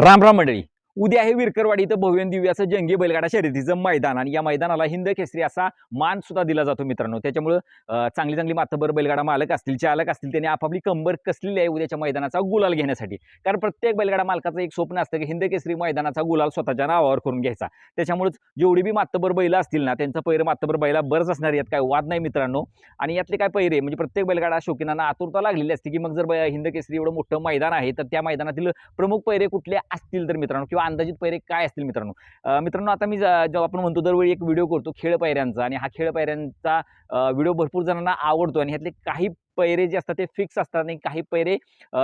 राम राम मंडळी. उद्या आहे विरकरवाडी इथं भव्य दिव्य असं जंगी बैलगाडा शर्यतीचं मैदान. आणि या मैदानाला हिंद केसरी असा मान सुद्धा दिला जातो मित्रांनो. त्याच्यामुळं चांगली चांगली मातबर बैलगाडा मालक असतील चालक असतील त्यांनी आपापली कंबर कसलेली आहे उद्याच्या मैदानाचा गुलाल घेण्यासाठी. कारण प्रत्येक बैलगाडा मालकाचं एक स्वप्न असतं की हिंद केसरी मैदानाचा गुलाल स्वतःच्या नावावर करून घ्यायचा. त्याच्यामुळेच जेवढी बी मातबर बैल असतील ना त्यांचं पैर मातबर बैला बरंच असणार यात काय वाद नाही मित्रांनो. आणि यातले काय पैरे म्हणजे प्रत्येक बैलगाडा शौकीनांना आतुरता लागलेली असते की मग जर हिंद केसरी एवढं मोठं मैदान आहे तर त्या मैदानातील प्रमुख पैरे कुठले असतील तर मित्रांनो किंवा अंदाजित पैरे काय असतील मित्रांनो? मित्रांनो आता मी जेव्हा आपण म्हणतो दरवेळी एक व्हिडिओ करतो खेळ पायऱ्यांचा आणि हा खेळ पायऱ्यांचा व्हिडिओ भरपूर जणांना आवडतो आणि ह्यातले काही पैरे जे असतात ते फिक्स असतात आणि काही पैरे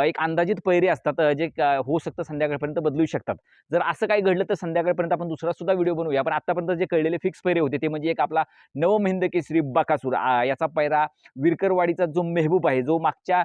एक अंदाजित पैरे असतात जे होऊ शकतं संध्याकाळपर्यंत बदलू शकतात. जर असं काही घडलं तर संध्याकाळपर्यंत आपण दुसरा सुद्धा व्हिडिओ बनवूया. पण आतापर्यंत जे कळलेले फिक्स पैरे होते ते म्हणजे एक आपला नवमहिंद केसरी बकासूर याचा पैरा विरकरवाडीचा जो मेहबूब आहे जो मागच्या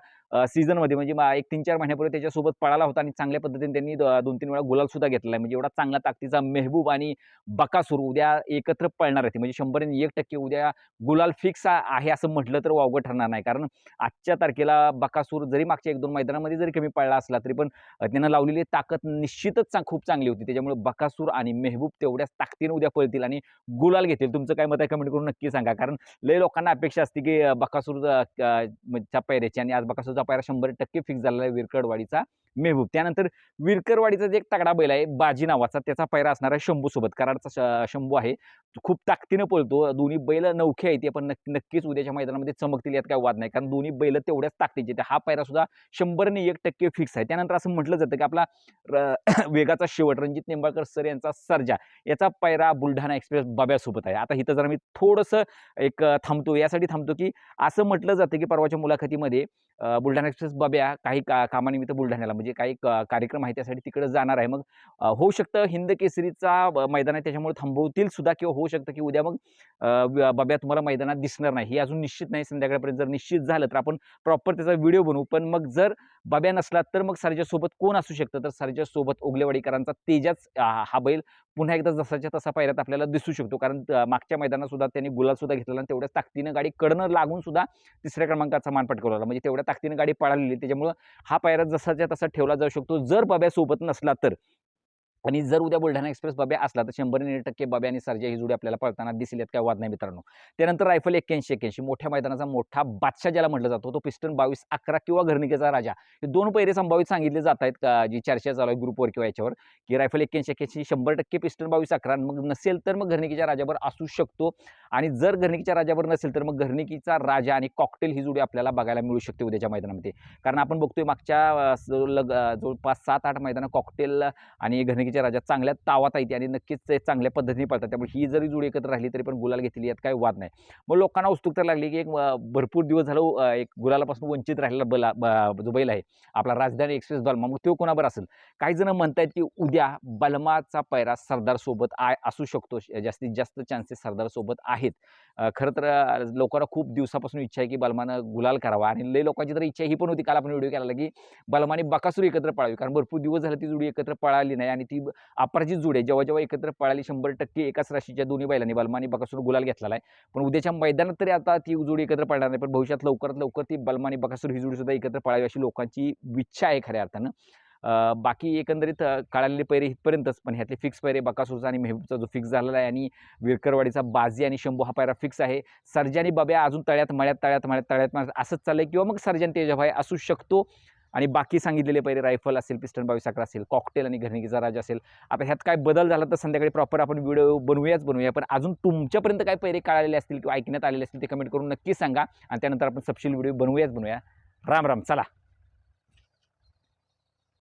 सीझनमध्ये म्हणजे मा- एक तीन चार महिन्यापूर्वी त्याच्यासोबत पळाला होता आणि चांगल्या पद्धतीने त्यांनी दोन तीन वेळा गुलाल सुद्धा घेतला आहे. म्हणजे एवढा चांगला ताकदीचा मेहबूब आणि बकासूर उद्या एकत्र पळणार आहे म्हणजे शंभर एक टक्के उद्या गुलाल फिक्स आहे असं म्हटलं तर वावगं ठरणार नाही. कारण आजच्या तारखेला बकासूर जरी मागच्या एक दोन मैदानामध्ये जरी कमी पडला असला तरी पण त्यांना त्यानं लावलेली ताकद निश्चितच चांग खूप चांगली होती. त्याच्यामुळे बकासूर आणि मेहबूब तेवढ्याच ताकदीने उद्या पळतील आणि गुलाल घेतील. तुमचं काय मत आहे कमेंट करून नक्की सांगा. कारण लय लोकांना अपेक्षा असते की बकासूरच्या बकासूर क- पायऱ्याची आणि आज बकासूरचा पायरा शंभर टक्के फिक्स झालेला आहे विरकडवाडीचा मेहबूब. त्यानंतर विरकरवाडीचा जे एक तगडा बैल आहे बाजी नावाचा त्याचा पायरा असणार आहे शंभू सोबत कराडचा श- शंभू आहे. खूप ताकदीनं पळतो. दोन्ही बैल नौखे आहेत ते पण नक्की नक्कीच उद्याच्या मैदानामध्ये चमकतील यात काय वाद नाही. कारण दोन्ही बैल तेवढ्याच ताकदीचे आहेत. हा पैरा सुद्धा शंभरने एक टक्के फिक्स आहे. त्यानंतर असं म्हटलं जातं की आपला र- वेगाचा शेवट रणजित निंबाळकर सर यांचा सर्जा याचा पायरा बुलढाणा एक्सप्रेस बाब्यासोबत आहे. आता इथं जरा मी थोडंसं एक थांबतो. यासाठी थांबतो की असं म्हटलं जातं की परवाच्या मुलाखतीमध्ये बुलढाणा एक्सप्रेस बाब्या काही का कामानिमित्त बुलढाण्याला म्हणजे म्हणजे काही कार्यक्रम आहे त्यासाठी तिकडे जाणार आहे. मग होऊ शकतं हिंद केसरीचा मैदान आहे त्याच्यामुळे थांबवतील सुद्धा किंवा होऊ शकतं की उद्या मग अ, बाब्या तुम्हाला मैदानात दिसणार नाही. हे अजून निश्चित नाही. संध्याकाळपर्यंत जर निश्चित झालं तर आपण प्रॉपर त्याचा व्हिडिओ बनवू. पण मग जर बाब्या नसला तर मग सरजासोबत कोण असू शकतं? तर सरजासोबत ओगलेवाडीकरांचा तेजाच हा बैल पुन्हा एकदा जसाच्या तसा पायऱ्यात आपल्याला दिसू शकतो. कारण मागच्या मैदानात सुद्धा त्यांनी गुलालसुद्धा घेतलेला आणि तेवढ्याच ताकदीनं गाडी कडनं लागून सुद्धा तिसऱ्या क्रमांकाचा मान पटकवला म्हणजे तेवढ्या ताकदीनं गाडी पळालेली. त्याच्यामुळं हा पायरा जसाच्या तसा ठेवला जाऊ शकतो. जर बाब्यासोबत नसला तर. आणि जर उद्या बुलढाणा एक्सप्रेस बाब्या असला तर शंभर आणि टक्के बाब्या आणि सर्जा ही जोडी आपल्याला पळताना दिसेल आहेत काय वाद नाही मित्रांनो. त्यानंतर रायफल एक्क्याऐंशी एक्क्याऐंशी मोठ्या मैदानाचा मोठा बादशाह ज्याला म्हटलं जातो तो पिस्टन बावीस अकरा किंवा घरनिकेचा राजा. हे दोन पैरे संभावित सांगितले जात आहेत का जी चर्चा चालू आहे ग्रुपवर किंवा याच्यावर की रायफल एक्क्याऐंशी एक्क्याऐंशी शंभर टक्के पिस्टन बावीस अकरा मग नसेल तर मग घरनिकीच्या राजावर असू शकतो. आणि जर घरनिकीच्या राजावर नसेल तर मग घरनिकीचा राजा आणि कॉकटेल ही जोडी आपल्याला बघायला मिळू शकते उद्याच्या मैदानामध्ये. कारण आपण बघतोय मागच्या लग जवळपास सात आठ मैदानं कॉकटेल आणि घरनिकीच्या राजा चांगल्या तावात आहेत आणि नक्कीच ते चांगल्या पद्धतीने पळतात. त्यामुळे ही जरी जोडी एकत्र राहिली तरी पण गुलाल घेतली यात काही वाद नाही. मग लोकांना उत्सुकता लागली की एक भरपूर दिवस झालं एक गुलालापासून वंचित राहिलेला बला ब- जो बैल आहे आपला राजधानी एक्सप्रेस बलमा मग तो कोणाबर असेल? काही जण म्हणतायत की उद्या बलमाचा पैरा सरदारसोबत आय आ असू शकतो. जास्तीत जास्त चान्सेस सरदारसोबत आहेत. खरं तर लोकांना खूप दिवसापासून इच्छा आहे की बलमानं गुलाल करावा. आणि लय लोकांची तर इच्छा ही पण होती. काल आपण व्हिडिओ केला की बलमाने बकासूर एकत्र पळावी. कारण भरपूर दिवस झाले ती जोडी एकत्र पळाली नाही आणि ती अपराजित जोड आहे. जेव्हा जेव्हा एकत्र पळाली शंभर टक्के एकाच राशीच्या दोन्ही बैलांनी. बलमा आणि बकासूर गुलाल घेतलेला आहे. पण उद्याच्या मैदानात तरी आता ती जोडी एकत्र पळणार नाही. पण भविष्यात लवकरात लवकर ती बलमा आणि बकासूर ही जोडी सुद्धा एकत्र पळावी अशी लोकांची इच्छा आहे खऱ्या अर्थानं. बाकी एकंदरीत अ, पैरे इथपर्यंतच. पण ह्यातले फिक्स पैरे बकासूरचा आणि मेहबूबचा जो फिक्स झालेला आहे आणि विरकरवाडीचा बाजी आणि शंभू हा पायरा फिक्स आहे. सर्जानी बाब्या अजून तळ्यात मळ्यात तळ्यात मळ्यात तळ्यात मळ्यात असंच चाललंय. किंवा मग सर्जन तेजाभाई असू शकतो. आणि बाकी सांगितलेले पहिले रायफल असेल पिस्टन बावीस अकरा असेल कॉकटेल आणि घरणीचा राज असेल. आता ह्यात काय बदल झाला तर संध्याकाळी प्रॉपर आपण व्हिडिओ बनवूयाच बनवूया. पण अजून तुमच्यापर्यंत काय पैरे कळालेले असतील किंवा ऐकण्यात आलेले असतील ते कमेंट करून नक्की सांगा. आणि त्यानंतर आपण सपशील व्हिडिओ बनवूयाच बनवूया. राम राम चला.